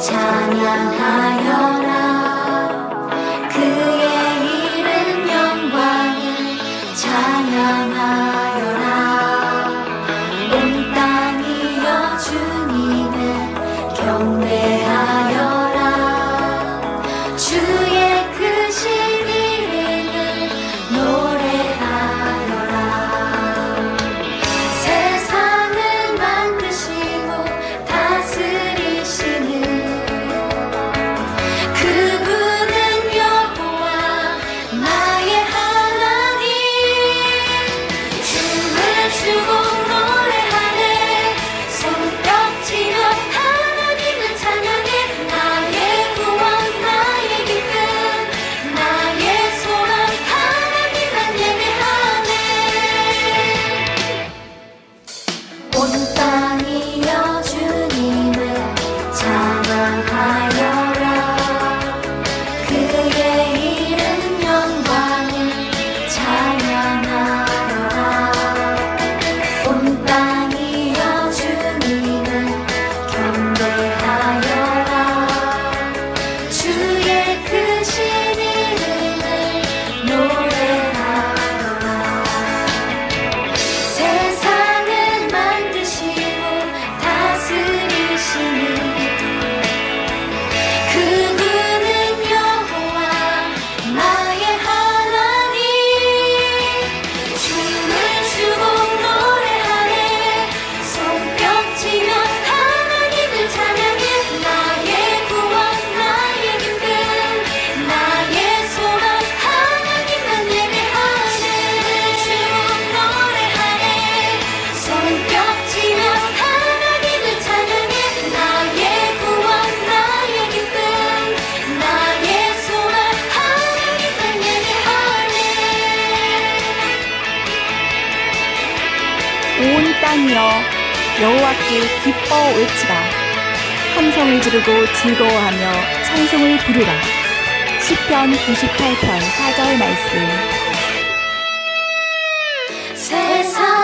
찬양하여라. он 온 땅이여 여호와께 기뻐 외치라. 함성을 지르고 즐거워하며 찬송을 부르라. 시편 98편 4절 말씀. 세상